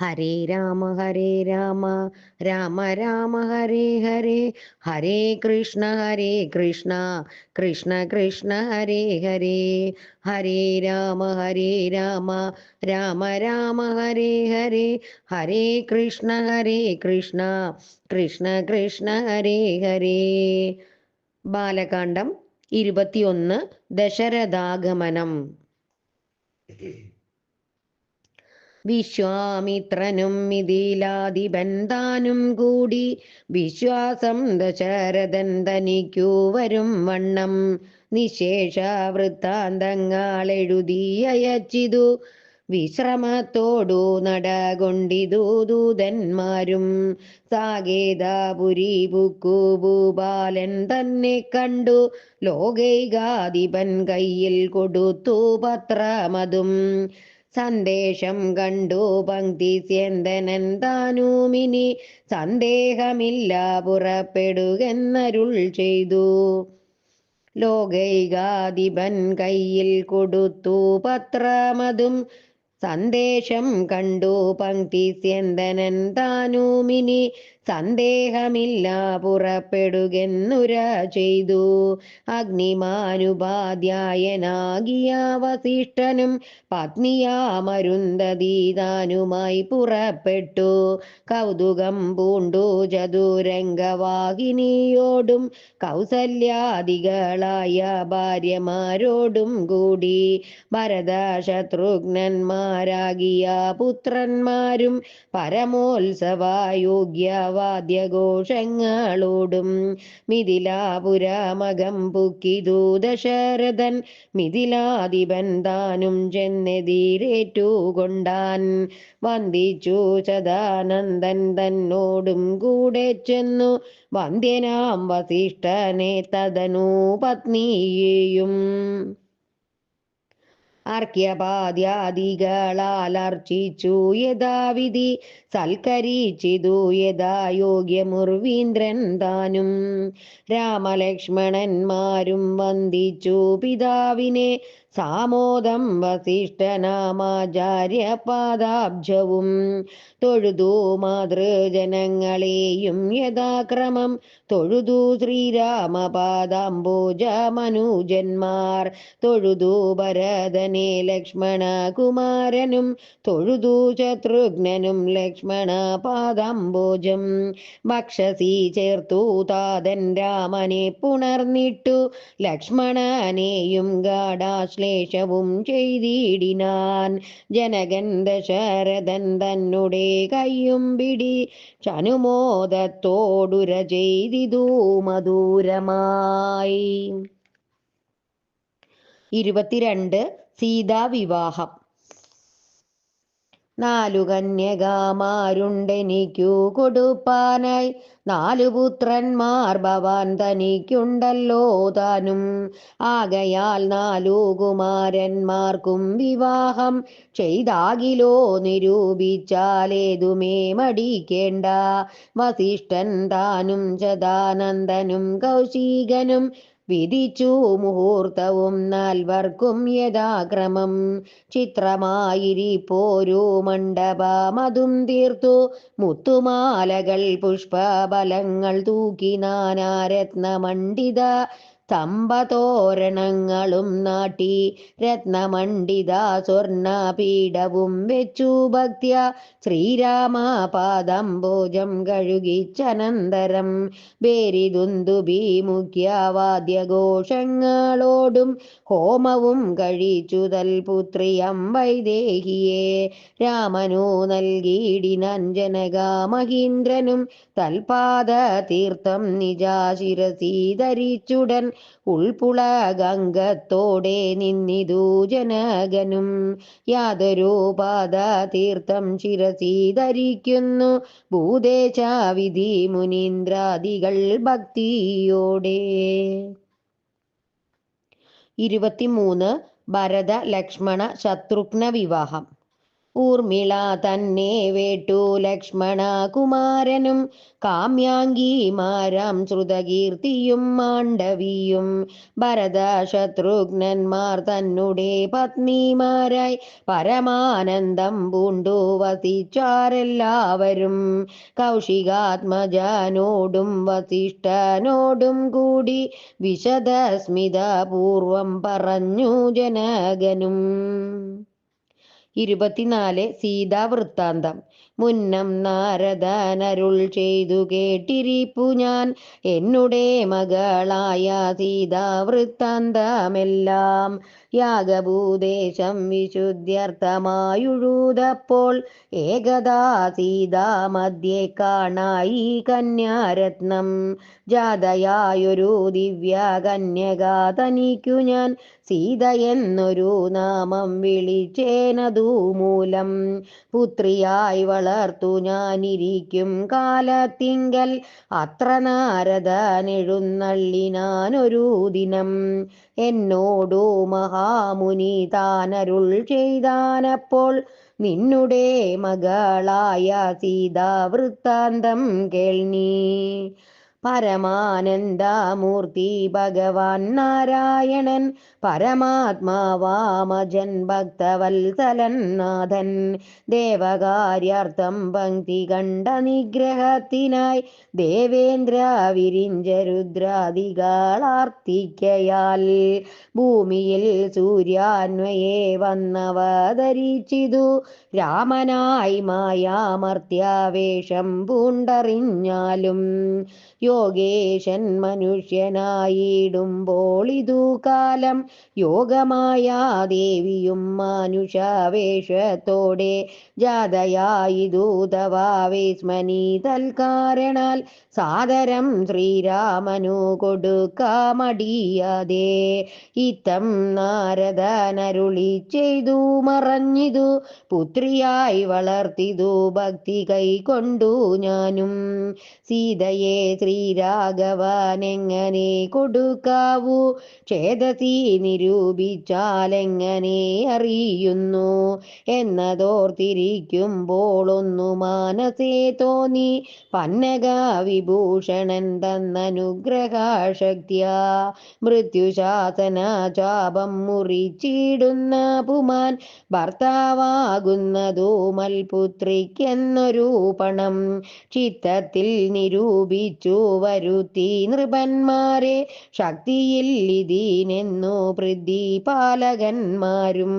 ഹരേ രാമ ഹരേ രാമ. രാമ രാമ ഹരേ ഹരേ. ഹരേ കൃഷ്ണ ഹരേ കൃഷ്ണ. കൃഷ്ണ കൃഷ്ണ ഹരേ ഹരേ. ഹരേ രാമ ഹരേ രാമ. രാമ രാമ ഹരേ ഹരേ. ഹരേ കൃഷ്ണ ഹരേ കൃഷ്ണ. കൃഷ്ണ കൃഷ്ണ ഹരേ ഹരേ. ബാലകാണ്ഡം ഇരുപത്തിയൊന്ന് ദശരഥാഗമനം. വിശ്വാമിത്രനും മിഥിലാധിപൻ താനും കൂടി വിശ്വാസം ദശരഥൻ തനിക്കു വരും വണ്ണം. നിശേഷ വൃത്താന്തങ്ങൾ എഴുതി അയച്ചിതു വിശ്രമത്തോടു നടകൊണ്ടിതു ദൂതന്മാരും. സാകേതാപുരി ബുക്കു ഭൂപാലൻ തന്നെ കണ്ടു. ലോകൈകാധിപൻ കയ്യിൽ കൊടുത്തു പത്രമതും. സന്ദേശം കണ്ടു പങ്ക്തി സ്യന്തനൻ താനുമിനി സന്ദേഹമില്ല പുറപ്പെടുകെന്നരുൾ ചെയ്തു. ലോകൈകാധിപൻ കയ്യിൽ കൊടുത്തു പത്രമതും. സന്ദേശം കണ്ടു പങ്ക്തി സ്യന്തനൻ സന്ദേഹമില്ല പുറപ്പെടുകെന്നുര ചെയ്തു. അഗ്നിമാനുപാധ്യായനാകിയ വസിഷ്ഠനും പത്നിയാമരുന്ധതീതാനുമായി പുറപ്പെട്ടു. കൗതുകം പൂണ്ടു ചതുരംഗവാഹിനിയോടും കൗസല്യാദികളായ ഭാര്യമാരോടും കൂടി. ഭരത ശത്രുഘ്നന്മാരാകിയ പുത്രന്മാരും പരമോത്സവയോഗ്യവാദ്യഘോഷങ്ങളോടും മിഥിലാപുരാമകം പുക്കിതു ദശരഥൻ. മിഥിലാധിപൻ താനും ചെന്നെതിരേറ്റുകൊണ്ടാൻ വന്ദിച്ചു സദാനന്ദൻ തന്നോടും കൂടെ ചെന്നു. വന്ദ്യനാം വസിഷ്ഠനെ തദനു പത്നിയെയും അർഘ്യപാദ്യാദികളാലർച്ചിച്ചു യഥാവിധി. സൽക്കരിച്ചിതു യഥാ യോഗ്യമുർവീന്ദ്രൻ താനും. രാമലക്ഷ്മണന്മാരും വന്ദിച്ചു പിതാവിനെ. സാമോദം വസിഷ്ഠനാമാചാര്യ പാദാബ്ജവും തൊഴുതു മാതൃജനങ്ങളെയും യഥാക്രമം. തൊഴുതു ശ്രീരാമപാദാംബോജ മനുജന്മാർ. തൊഴുതു ഭരതനെ ലക്ഷ്മണ കുമാരനും തൊഴുതു ശത്രുഘ്നനും ലക്ഷ്മണ പാദാംബോജം ഭക്ഷസി ചേർത്തു താതൻ രാമനെ പുണർന്നിട്ടു. ലക്ഷ്മണനെയും ഗാഢാശ്ലേഷവും ചെയ്തിടിനാൻ. ജനകൻ ദശരഥൻ തന്നെ കയ്യും പിടി ചനുമോദത്തോടുര ചെയ്തിതു മധുരമായി. ഇരുപത്തിരണ്ട് സീതാവിവാഹം. നാലു കന്യകാമാരുണ്ടെനിക്കു കൊടുപ്പാനായി. നാലു പുത്രന്മാർ ഭവാൻ തനിക്കുണ്ടല്ലോ താനും. ആകയാൽ നാലു കുമാരന്മാർക്കും വിവാഹം. ചെയ്താകിലോ നിരൂപിച്ചാലേതുമേ മടിക്കേണ്ട. വസിഷ്ഠൻ താനും ചദാനന്ദനും കൗശികനും വിധിച്ചു മുഹൂർത്തവും നാൽവർക്കും യഥാക്രമം. ചിത്രമായിരിപ്പോരു മണ്ഡപമതും തീർത്തു. മുത്തുമാലകൾ പുഷ്പബലങ്ങൾ തൂക്കി നാനാരത്നമണ്ഡിത സ്തംഭതോരണങ്ങളും നാട്ടി രത്നമണ്ഡിത സ്വർണ പീഠവും വെച്ചു ഭക്തിയ ശ്രീരാമ ഭോജം കഴുകിച്ചനന്തരം. ബേരിദുന്ദുബി മുഖ്യവാദ്യഘോഷങ്ങളോടും ഹോമവും കഴിച്ചു തൽപുത്രിയം വൈദേഹിയെ. രാമനു നൽകിയിടിനഞ്ജനക മഹീന്ദ്രനും തൽപാദ തീർത്ഥം നിജാശിരസി ധരിച്ചുടൻ ഉൾപുളഗംഗത്തോടെ നിന്നിതു ജനകനും. യാതൊരു പാദ തീർത്ഥം ശിരസി ധരിക്കുന്നു ഭൂതേശാവിധി മുനീന്ദ്രാദികൾ ഭക്തിയോടെ. ഇരുപത്തിമൂന്ന് ഭരത ലക്ഷ്മണ ശത്രുഘ്ന വിവാഹം ഊർമിള തന്നെ വേട്ടു ലക്ഷ്മണ കുമാരനും കാമ്യാംഗിമാരാം ശ്രുതകീർത്തിയും മാണ്ഡവിയും ഭരത ശത്രുഘ്നന്മാർ തന്നെ പത്നിമാരായി പരമാനന്ദം പൂണ്ടു വസിച്ചാരെല്ലാവരും കൗശികാത്മജനോടും വസിഷ്ഠനോടും കൂടി വിശദസ്മിതപൂർവം പറഞ്ഞു ജനകനും. ഇരുപത്തിനാല് സീതാവൃത്താന്തം. മുന്നം നാരദനരുൾ ചെയ്തു കേട്ടിരിപ്പു ഞാൻ. എന്നുടെ മകളായ സീതാവൃത്താന്തമെല്ലാം യാഗഭൂദേശം വിശുദ്ധ്യർത്ഥമായുഴുതപ്പോൾ ഏകദാ സീതാ മധ്യേ കാണായി കന്യാരത്നം. ജാതയായൊരു ദിവ്യ കന്യക തനിക്കു ഞാൻ. സീത എന്നൊരു നാമം വിളിച്ചേനതു മൂലം പുത്രിയായി വളർത്തു ഞാനിരിക്കും കാലത്തിങ്കൽ. അത്ര നാരദനെഴുന്നള്ളിനാനൊരു ദിനം. എന്നോടു മഹാമുനി താനരുൾ ചെയ്താനപ്പോൾ നിന്നുടെ മകളായ സീതാ വൃത്താന്തം കേൾനീ പരമാനന്ദമൂർത്തി ഭഗവാൻ നാരായണൻ പരമാത്മാവാമജൻ ഭക്തവത്സലൻ നാഥൻ ദേവകാര്യാർത്ഥം പങ്ക്തി കണ്ട നിഗ്രഹത്തിനായി ദേവേന്ദ്ര വിരിഞ്ച രുദ്രാദികളാർത്തിക്കയാൽ ഭൂമിയിൽ സൂര്യാന്വയെ വന്നവതരിച്ചിതു. രാമനായി മായാമർത്യാവേഷം പൂണ്ടറിഞ്ഞാലും യോഗേശൻ മനുഷ്യനായിടുമ്പോൾ ഇതു കാലം. യോഗമായ ദേവിയും മാനുഷാവേഷത്തോടെ ജാതയായിതു തവാവേസ്മനി തൽക്കാരണാൽ സാദരം ശ്രീരാമനു കൊടുക്കാമടിയാതെ ഇത്തം നാരദനരുളി ചെയ്തു മറഞ്ഞിതു. പുത്രിയായി വളർത്തിതു ഭക്തി കൈകൊണ്ടു ഞാനും. സീതയെ ശ്രീരാഘവനെങ്ങനെ കൊടുക്കാവൂ? ഛേദസി നിരൂപിച്ചാലെങ്ങനെ അറിയുന്നു? എന്നതോർത്തിരിക്കുമ്പോൾ ഒന്നു മാനസേ തോന്നി. പന്നക വിഭൂഷണൻ തന്നനുഗ്രഹാശക്തിയ. മൃത്യുശാസന ചാപം മുറിച്ചിടുന്ന പുമാൻ ഭർത്താവാകുന്നതു മൽപുത്രിക്കെന്നൊരു പണം ചിത്തത്തിൽ നിരൂപിച്ചു. വരുത്തി നൃപന്മാരെ. ശക്തിയിൽ ഇതിനെന്നു പൃഥ്വിപാലകന്മാരും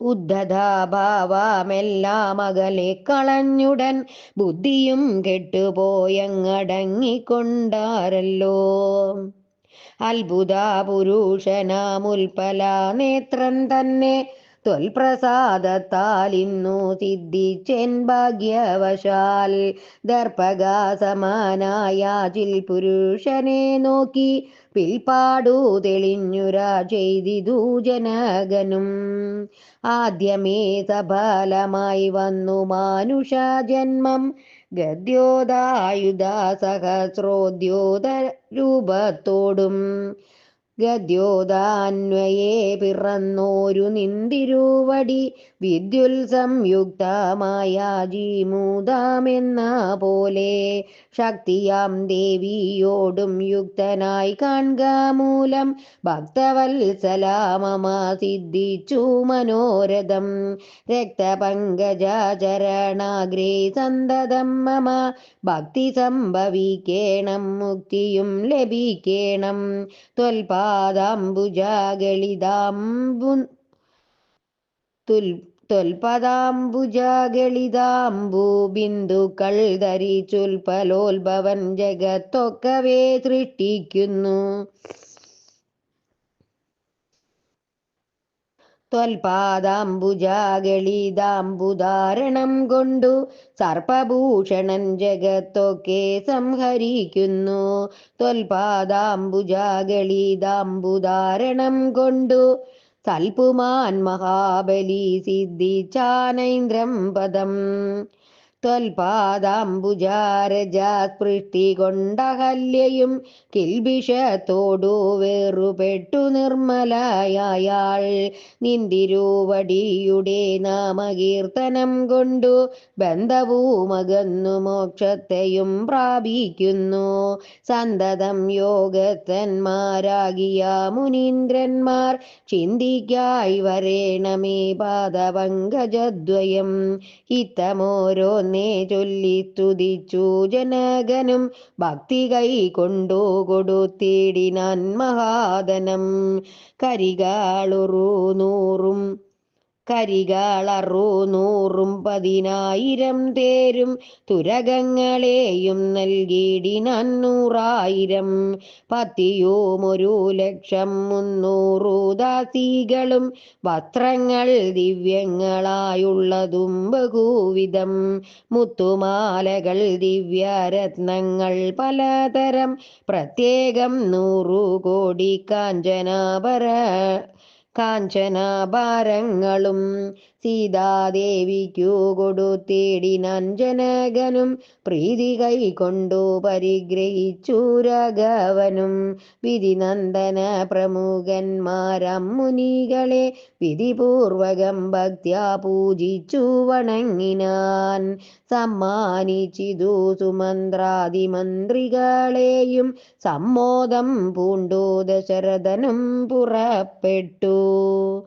ഉദ്ധതാഭാവമെല്ലാം അകലെ കളഞ്ഞുടൻ ബുദ്ധിയും കെട്ടുപോയങ്ങടങ്ങിക്കൊണ്ടാരല്ലോ. അത്ഭുത പുരുഷനാമുൽപ്പല നേത്രം തന്നെ ത്വൽപ്രസാദത്താൽ ഇന്നു സിദ്ധിച്ചെൻ ഭാഗ്യവശാൽ ദർപ്പകാസമാനായാചിൽ പുരുഷനെ നോക്കി പിൽപാടു തെളിഞ്ഞുരാ ചെയ്തിതു ജനകനും. ആദ്യമേ സഫലമായി വന്നു മാനുഷ ജന്മം. ഗദ്യോദായുധ സഹസ്രോദ്യോത രൂപത്തോടും ഗദ്യോദാന്വയെ പിറന്നോരു നിന്തിരുവടി വിദ്യുൽ സംയുക്തമായ ജീമൂതാമെന്ന പോലെ ശക്തിയാം ദേവിയോടും യുക്തനായി കാൺക മൂലം ഭക്തവത്സലാമമ സിദ്ധിച്ചു മനോരഥം. രക്തപങ്കജരണാഗ്രേ സന്തതം മമ ഭക്തി സംഭവിക്കേണം മുക്തിയും ലഭിക്കേണം. ത്വൽപാദാംബുജാഗളിതാംബു തുൽ ത്വൽപദാംബുജാഗളിതാംബു ബിന്ദുക്കൾ ധരിച്ചുൽപലോത്ഭവൻ ജഗത്തൊക്കവേ സൃഷ്ടിക്കുന്നു. ത്വൽപാദാംബുജാഗളിതാംബുധാരണം കൊണ്ടു സർപ്പഭൂഷണൻ ജഗത്തൊക്കെ സംഹരിക്കുന്നു. ത്വൽപാദാംബുജാഗളിതാംബുധാരണം കൊണ്ടു தல்புமான் மகாபலி சித்தி சானைந்திரம் பதம். കൊണ്ടഹല്യയും കിൽബിഷത്തോടു വേറുപെട്ടു നിർമ്മലയായാൾ. നിന്തിരുവടിയുടെ നാമകീർത്തനം കൊണ്ടു ബന്ധവുമകന്നു മോക്ഷത്തെയും പ്രാപിക്കുന്നു. സന്തതം യോഗത്തന്മാരാകിയ മുനീന്ദ്രന്മാർ ചിന്തിക്കായി വരേണമേ പാദപങ്കജദ്വയം. ഹിതമോരോന്നേ ചൊല്ലി സ്തുതിച്ചു ജനകനും. ഭക്തി കൈ കൊണ്ടു കൊടുത്തിടിനാൻ മഹാദനം കരികാളുറു നൂറും കരികാളറു നൂറും പതിനായിരം തേരും തുരകങ്ങളെയും നൽകിയിടിനാൻ നൂറായിരം പത്തിയും ഒരു ലക്ഷം മുന്നൂറു ദാസികളും വസ്ത്രങ്ങൾ ദിവ്യങ്ങളായുള്ളതും ബഹുവിധം. മുത്തുമാലകൾ ദിവ്യരത്നങ്ങൾ പലതരം പ്രത്യേകം നൂറു കോടി കാഞ്ചനാപര കാഞ്ചനാഭാരങ്ങളും സീതാദേവിക്കു കൊടുത്തിടിനാൻ ജനകനും പ്രീതി കൈകൊണ്ടു പരിഗ്രഹിച്ചു രാഘവനും. വിധിനന്ദന പ്രമുഖന്മാരം മുനികളെ വിധിപൂർവകം ഭക്ത്യാ പൂജിച്ചു വണങ്ങിനാൻ. സമ്മാനിച്ചിതു സുമന്ത്രാതിമന്ത്രികളെയും സമ്മോദം പൂണ്ടു ദശരഥനും പുറപ്പെട്ടു.